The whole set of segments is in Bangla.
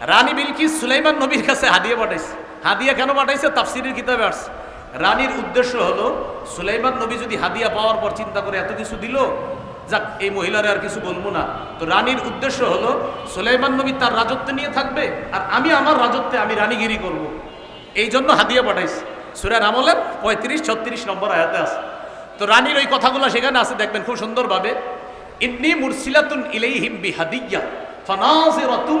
রানী বিলকিস সুলাইমান নবীর কাছে হাদিয়া পাঠাইছে। হাদিয়া কেন পাঠাইছে? তাফসিরের কিতাবে আসছে। রানীর উদ্দেশ্য হলো, সুলাইমান নবী যদি হাদিয়া পাওয়ার পর চিন্তা করে এত কিছু দিল, যাক, এই মহিলারে আর কিছু বলব না। তো রানীর উদ্দেশ্য হলো, সুলাইমান নবী তার রাজত্ব নিয়ে থাকবে, আর আমি আমার রাজত্বে আমি রানীগিরি করব। এই জন্য হাদিয়া পাঠাইছে। সুরের আমলের পঁয়ত্রিশ, ছত্রিশ নম্বর আয়াতে আছে। তো রানীর ওই কথাগুলো সেখানে আছে, দেখবেন খুব সুন্দরভাবে। ইন্নি মুরসিলাতুন ইলাইহিম বিহাদিয়া ফানাজিরাতুন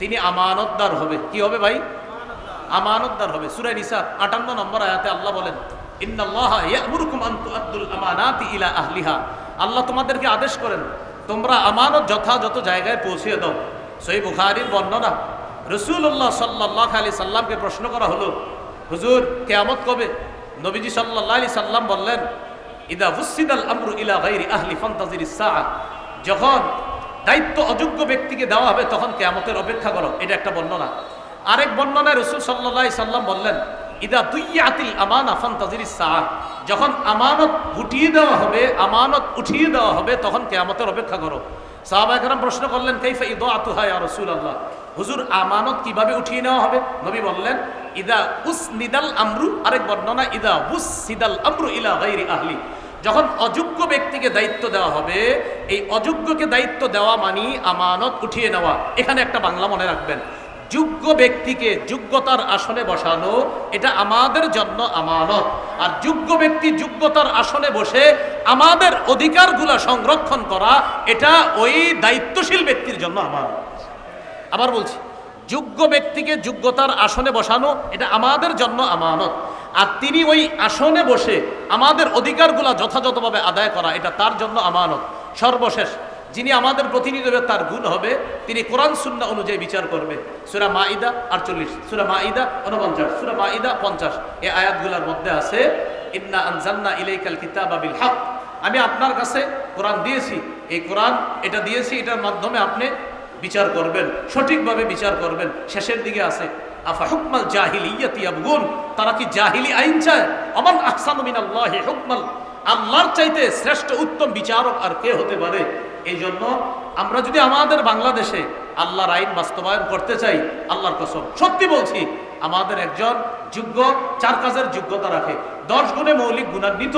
তিনি আমানতদার হবে। কি হবে ভাই? আমানতদার হবে। সুরাই নিসা আটান্ন নম্বর আয়াতে আল্লাহ বলেন ইলা আল্লাহ তোমাদেরকে আদেশ করেন, তোমরা আমানত যথাযথ জায়গায় পৌঁছিয়ে দাও। সই বুখারীর বর্ণনা রসুল্লাহ সাল্লাহ আলি সাল্লামকে প্রশ্ন করা হলো, হুজুর, কেয়ামত কবে? নবীজি সাল্লাহ আলি সাল্লাম বললেন, ইদা হুসিদাল আমরু ইলা গাইরি আহলি ফান্তাজির যখন দায়িত্ব অযোগ্য ব্যক্তিকে দেওয়া হবে, তখন কেয়ামতের অপেক্ষা করো। এটা একটা বর্ণনা। আরেক বর্ণনায় রসুল সাল্লাহ সাল্লাম বললেন, ইদা তুইয়াতিল আমান আফান তাজির সাহা যখন আমানত গুটিয়ে দেওয়া হবে, আমানত উঠিয়ে দেওয়া হবে, তখন কেয়ামতের অপেক্ষা করো। সাহাবাহাম প্রশ্ন করলেন, কাইফা ইদ আতুহা ইয়া রসুল আল্লাহ হুজুর, আমানত কীভাবে উঠিয়ে নেওয়া হবে? নবী বললেন, ইদা উস নিদাল আমরু। আরেক বর্ণনা, ইদা উস সিদাল আমরু ইলা গাইরি আহলি। যখন অযোগ্য ব্যক্তিকে দায়িত্ব দেওয়া হবে, এই অযোগ্যকে দায়িত্ব দেওয়া মানি আমানত উঠিয়ে নেওয়া। এখানে একটা বাংলা মনে রাখবেন। যোগ্য ব্যক্তিকে যোগ্যতার আসনে বসানো, এটা আমাদের জন্য আমানত। আর যোগ্য ব্যক্তি যোগ্যতার আসনে বসে আমাদের অধিকারগুলা সংরক্ষণ করা, এটা ওই দায়িত্বশীল ব্যক্তির জন্য আমানত। আবার বলছি, যোগ্য ব্যক্তিকে যোগ্যতার আসনে বসানো, এটা আমাদের জন্য আমানত। আর তিনি ওই আসনে বসে আমাদের অধিকারগুলা যথাযথভাবে আদায় করা, এটা তার জন্য আমানত। সর্বশেষ, যিনি আমাদের প্রতিনিধি হবে, তার গুণ হবে। তিনি কোরআন সুন্না অনুযায়ী বিচার করবে। সুরা মা ইদা আটচল্লিশ, সুরা মা ইদা উনপঞ্চাশ সুরা মা ইদা পঞ্চাশ। এই আয়াতগুলোর মধ্যে আছে, ইন্না আনজান্না ইলাইকাল কিতাব বিল হক। আমি আপনার কাছে কোরআন দিয়েছি। এই কোরআন এটা দিয়েছি, এটার মাধ্যমে আপনি বিচার করবেন, সঠিকভাবে বিচার করবেন। শেষের দিকে আছে আফা হুকমাল আবগুন তারা কি জাহিলি আইন চায়? অমান আহসানু মিনাল্লাহি হুকমাল। আল্লাহর চাইতে শ্রেষ্ঠ উত্তম বিচারক আর কে হতে পারে? এই জন্য আমরা যদি আমাদের বাংলাদেশে আল্লাহর আইন বাস্তবায়ন করতে চাই, আল্লাহর কসম। সত্যি বলছি, আমাদের একজন যোগ্য, চার কাজের যোগ্যতা রাখে। দশ গুণে মৌলিক গুণান্বিত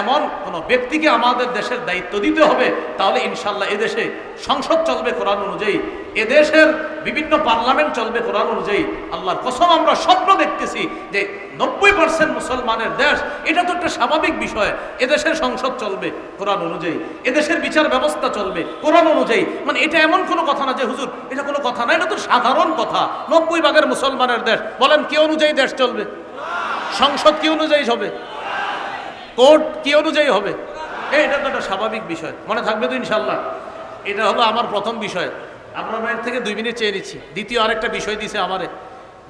এমন কোনো ব্যক্তিকে আমাদের দেশের দায়িত্ব দিতে হবে, তাহলে ইনশাল্লাহ এদেশে সংসদ চলবে কোরআন অনুযায়ী। এদেশের বিভিন্ন পার্লামেন্ট চলবে কোরআন অনুযায়ী। আল্লাহর কসম, আমরা স্বপ্ন দেখতেছি যে নব্বই পার্সেন্ট মুসলমানের দেশ, এটা তো একটা স্বাভাবিক বিষয়, এদেশের সংসদ চলবে কোরআন অনুযায়ী। এদেশের বিচার ব্যবস্থা চলবে কোরআন অনুযায়ী। মানে এটা এমন কোনো কথা না যে, হুজুর, এটা কোনো কথা না, এটা তো সাধারণ কথা। নব্বই ভাগের মুসলমানের দেশ, বলেন কি অনুযায়ী দেশ চলবে? সংসদ কি অনুযায়ী হবে? কোর্ট কি অনুযায়ী হবে? এটা তো একটা স্বাভাবিক বিষয়। মনে থাকবে তো ইনশাল্লাহ এটা হলো আমার প্রথম বিষয়। আমরা মায়ের থেকে দুই মিনিট চেয়ে নিচ্ছি। দ্বিতীয় আরেকটা বিষয় দিছে আমারে,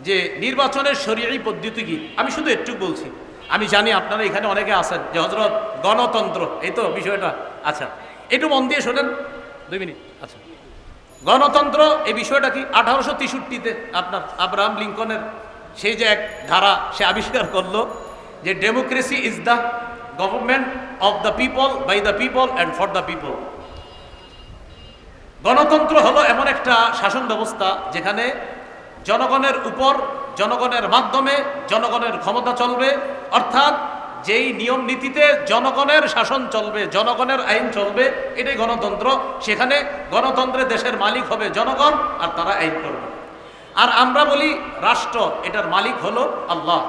যে নির্বাচনের শরীরই পদ্ধতি কি? আমি শুধু একটু বলছি। আমি জানি আপনারা এখানে অনেকে আছেন, যে হজরত গণতন্ত্র, এই তো বিষয়টা। আচ্ছা একটু মন দিয়ে শোনেন। দুই মিনিট। আচ্ছা। গণতন্ত্র, এই বিষয়টা কি? আঠারোশো তেষট্টিতে আপনার আব্রাহাম লিঙ্কনের সেই যে এক ধারা সে আবিষ্কার করল যে democracy is the government of the people by the people and for the people গণতন্ত্র হলো এমন একটা শাসন ব্যবস্থা যেখানে জনগণের উপর, জনগণের মাধ্যমে জনগণের ক্ষমতা চলবে, অর্থাৎ যেই নিয়ম নীতিতে জনগণের শাসন চলবে, জনগণের আইন চলবে, এটাই গণতন্ত্র। সেখানে গণতন্ত্রে দেশের মালিক হবে জনগণ আর তারা আইন করবে। আর আমরা বলি রাষ্ট্র এটার মালিক হলো আল্লাহ।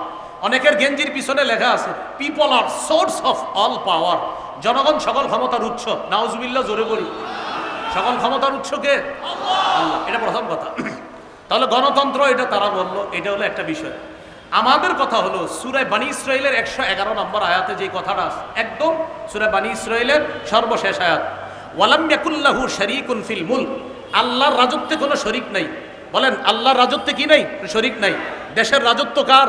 অনেকের গেঞ্জির পিছনে লেখা আছে people are source of all power জনগণ সকল ক্ষমতার উৎস। নাউজুবিল্লাহ জোরে বলি। সকল ক্ষমতার উৎস কে? আল্লাহ। এটা প্রথম কথা। তাহলে গণতন্ত্র এটা তারা বলল এটা হলো একটা বিষয়। আমাদের কথা হলো সুরায় বানী ইসরায়েলের একশো এগারো নম্বর আয়াতে যে কথাটা আছে, একদম সুরায় বানী ইসরায়েলের সর্বশেষ আয়াত। ওয়ালাম ইয়াকুল্লাহু ফিল মুলক। আল্লাহর রাজত্বে কোনো শরিক নাই। বলেন, আল্লাহর রাজত্বে কি নাই? শরিক নাই। দেশের রাজত্ব কার?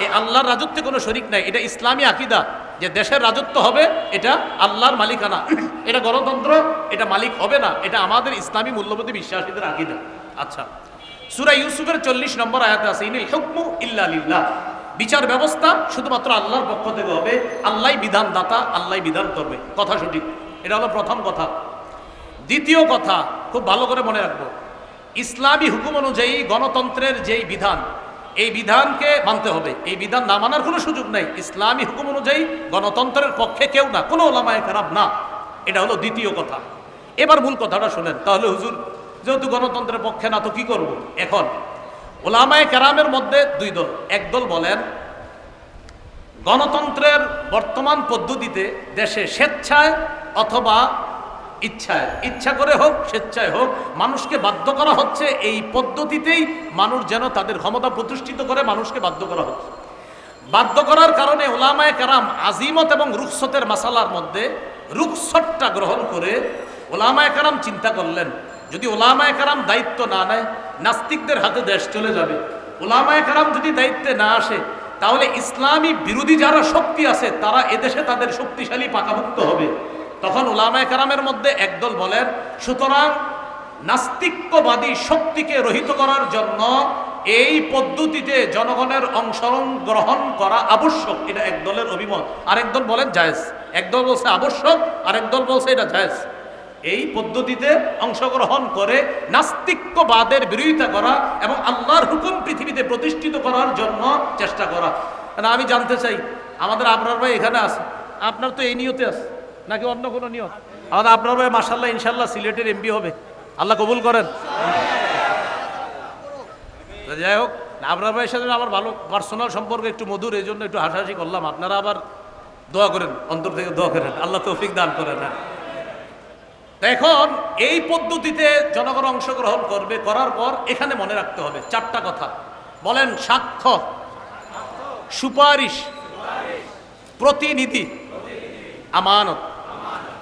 এই আল্লাহর রাজত্বে কোনো শরিক নাই। এটা ইসলামী আকিদা যে দেশের রাজত্ব হবে, এটা আল্লাহর মালিকানা। এটা গণতন্ত্র, এটা মালিক হবে না। এটা আমাদের ইসলামী মূল্যবোধী বিশ্বাসীদের আকিদা। আচ্ছা সুরা ইউসুফের চল্লিশ নম্বর আয়াতে আছে, ইনিল হুকমু ইল্লা লিল্লাহ। বিচার ব্যবস্থা শুধুমাত্র আল্লাহর পক্ষ থেকে হবে। আল্লাহ বিধান দাতা আল্লাহ বিধান করবে। কথা সঠিক। এটা হলো প্রথম কথা। দ্বিতীয় কথা, খুব ভালো করে মনে রাখব। ইসলামী হুকুম অনুযায়ী গণতন্ত্রের যেই বিধান, এই বিধানকে মানতে হবে। এই বিধান না মানার কোনো সুযোগ নাই। ইসলামী হুকুম অনুযায়ী গণতন্ত্রের পক্ষে কেউ না, কোনো ওলামায় খারাপ না। এটা হলো দ্বিতীয় কথা। এবার মূল কথাটা শোনেন। তাহলে হুজুর, যেহেতু গণতন্ত্রের পক্ষে না, তো কি করব? এখন, ওলামায় কেরামের মধ্যে দুই দল। একদল বলেন, গণতন্ত্রের বর্তমান পদ্ধতিতে দেশে স্বেচ্ছায় অথবা ইচ্ছায়, ইচ্ছা করে হোক, স্বেচ্ছায় হোক, মানুষকে বাধ্য করা হচ্ছে এই পদ্ধতিতেই মানুষ যেন তাদের ক্ষমতা প্রতিষ্ঠিত করে, মানুষকে বাধ্য করা হচ্ছে। বাধ্য করার কারণে ওলামায় কারাম আজিমত এবং রুখসতের মাসালার মধ্যে রুখসটটা গ্রহণ করে ওলামায় কারাম চিন্তা করলেন, যদি ওলামায় কারাম দায়িত্ব না নেয়, নাস্তিকদের হাতে দেশ চলে যাবে। ওলামায় কারাম যদি দায়িত্বে না আসে, তাহলে ইসলামী বিরোধী যারা শক্তি আছে, তারা এদেশে তাদের শক্তিশালী পাকাভুক্ত হবে। তখন উলামায় কারামের মধ্যে একদল বলেন, সুতরাং নাস্তিক্যবাদী শক্তিকে রহিত করার জন্য এই পদ্ধতিতে জনগণের অংশগ্রহণ গ্রহণ করা আবশ্যক। এটা এক দলের অভিমত। আরেক দল বলেন, জায়েজ। একদল বলছে, আবশ্যক। আরেক দল বলছে, এটা জায়েজ। এই পদ্ধতিতে অংশগ্রহণ করে নাস্তিক্যবাদের বিরোধিতা করা এবং আল্লাহর হুকুম পৃথিবীতে প্রতিষ্ঠিত করার জন্য চেষ্টা করা। আমি জানতে চাই, আমাদের আপনার ভাই এখানে আছে, আপনার তো এই নিয়তে আছে। নাকি অন্য কোনো নিয়ত আমাদের আপনার ভাই মাসাল্লাহ ইনশাল্লাহ সিলেটের এমপি হবে। আল্লাহ কবুল করেন। যাই হোক, আপনার ভাইয়ের সাথে আমার ভালো পার্সোনাল সম্পর্ক একটু মধুর, এই জন্য একটু হাসাহাসি করলাম। আপনারা আবার দোয়া করেন, অন্তর থেকে দোয়া করেন। আল্লাহ তৌফিক দান করেন। হ্যাঁ এখন এই পদ্ধতিতে জনগণ অংশগ্রহণ করবে, করার পর এখানে মনে রাখতে হবে চারটা কথা। বলেন, সাক্ষ্য, সুপারিশ, প্রতিনিধি, আমানত।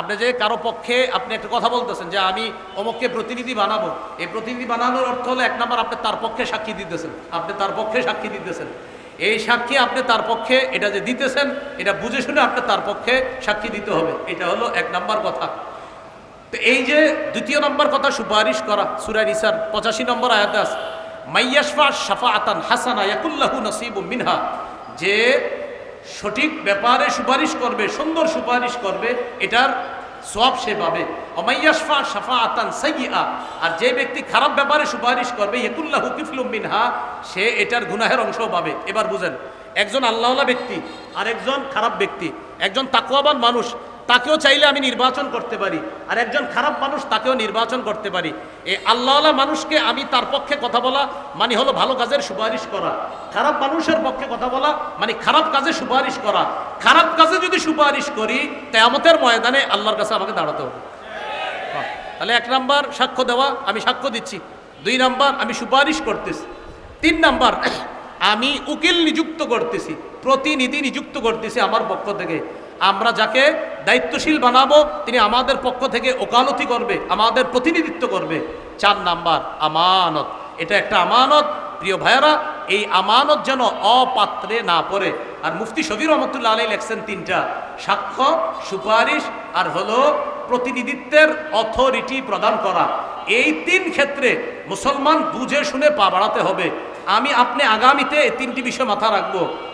আপনি যে কারও পক্ষে আপনি একটা কথা বলতেছেন যে আমি অমুককে প্রতিনিধি বানাবো, এই প্রতিনিধি বানানোর অর্থ হলো এক নম্বর আপনি তার পক্ষে সাক্ষী দিতেছেন, আপনি তার পক্ষে সাক্ষী দিতেছেন। এই সাক্ষী আপনি তার পক্ষে এটা যে দিতেছেন, এটা বুঝে শুনে আপনি তার পক্ষে সাক্ষী দিতে হবে, এটা হলো এক নম্বর কথা। তো এই যে দ্বিতীয় নম্বর কথা সুপারিশ করা সুরাই নিসার পঁচাশি নম্বর আয়াতে আছে মাইয়াসফা সাফা আতান হাসানা ইয়াকুল্লাহু নসিব মিনহা যে সঠিক ব্যাপারে সুপারিশ করবে, সুন্দর সুপারিশ করবে, এটার সব সে পাবে। অমাইয়াসফা সাফা আতান সাইয়া আর যে ব্যক্তি খারাপ ব্যাপারে সুপারিশ করবে ইয়েকুল্লা হুকিফলুম মিনহা, সে এটার গুনাহের অংশ পাবে। এবার বুঝেন, একজন আল্লাহওয়ালা ব্যক্তি আর একজন খারাপ ব্যক্তি, একজন তাকুয়াবান মানুষ তাকেও চাইলে আমি নির্বাচন করতে পারি। আর একজন খারাপ মানুষ তাকেও নির্বাচন করতে পারি। এই আল্লাহওয়ালা মানুষকে আমি তার পক্ষে কথা বলা মানে হলো ভালো কাজের সুপারিশ করা। খারাপ মানুষের পক্ষে কথা বলা মানে খারাপ কাজে সুপারিশ করা। খারাপ কাজে যদি সুপারিশ করি তেয়ামতের ময়দানে আল্লাহর কাছে আমাকে দাঁড়াতে হবে। হ্যাঁ, তাহলে এক নাম্বার সাক্ষ্য দেওয়া আমি সাক্ষ্য দিচ্ছি। দুই নাম্বার আমি সুপারিশ করতেছি। তিন নাম্বার আমি উকিল নিযুক্ত করতেছি। প্রতিনিধি নিযুক্ত করতেছি আমার পক্ষ থেকে। আমরা যাকে দায়িত্বশীল বানাবো, তিনি আমাদের পক্ষ থেকে ওকালতি করবে, আমাদের প্রতিনিধিত্ব করবে। চার নাম্বার, আমানত। এটা একটা আমানত। প্রিয় ভাইয়েরা, এই আমানত যেন অপাত্রে না পড়ে। আর মুফতি শফির রহমতুল্লাহ আলী লেখছেন তিনটা। সাক্ষ্য, সুপারিশ, আর হলো প্রতিনিধিত্বের অথরিটি প্রদান করা। এই তিন ক্ষেত্রে মুসলমান বুঝে শুনে পা বাড়াতে হবে। আমি, আপনি আগামীতে এই তিনটি বিষয় মাথা রাখব।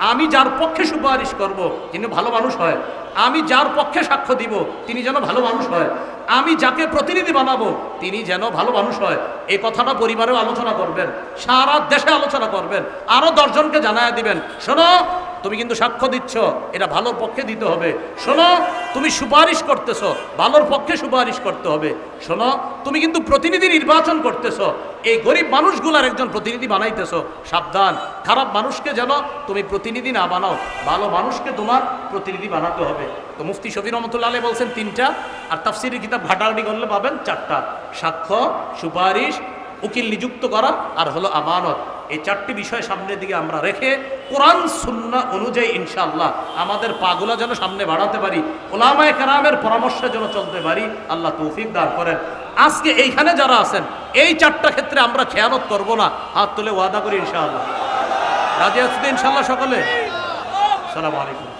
আমি যার পক্ষে সুপারিশ করব তিনি ভালো মানুষ হয়, আমি যার পক্ষে সাক্ষ্য দিব, তিনি যেন ভালো মানুষ হয়, আমি যাকে প্রতিনিধি বানাবো, তিনি যেন ভালো মানুষ হয়। এই কথাটা পরিবারেও আলোচনা করবেন, সারা দেশে আলোচনা করবেন আরও দশজনকে জানায় দিবেন। শোনো তুমি কিন্তু সাক্ষ্য দিচ্ছ, এটা ভালোর পক্ষে দিতে হবে। শোনো, তুমি সুপারিশ করতেছো, ভালোর পক্ষে সুপারিশ করতে হবে। শোনো, তুমি কিন্তু প্রতিনিধি নির্বাচন করতেছো, এই গরিব মানুষগুলার একজন প্রতিনিধি বানাইতেছো। সাবধান, খারাপ মানুষকে যেন তুমি প্রতিনিধি না বানাও, ভালো মানুষকে তোমার প্রতিনিধি বানাতে হবে। তো মুফতি শফি আলী বলছেন তিনটা, আর তাফসিরের কিতাব ঘাটাঘাটি করলে পাবেন চারটা। সাক্ষ্য, সুপারিশ উকিল নিযুক্ত করা আর হলো আমানত। এই চারটি বিষয় সামনের দিকে আমরা রেখে কোরআন, সুন্না অনুযায়ী ইনশাআল্লাহ আমাদের পাগুলা যেন সামনে বাড়াতে পারি, ওলামায় কারামের পরামর্শে যেন চলতে পারি, আল্লাহ তৌফিক দান করেন। আজকে এইখানে যারা আছেন, এই চারটা ক্ষেত্রে আমরা খেয়ানত করব না, হাত তুলে ওয়াদা করি ইনশাআল্লাহ। রাজি আছি ইনশাআল্লাহ সকলে? সালাম আলাইকুম।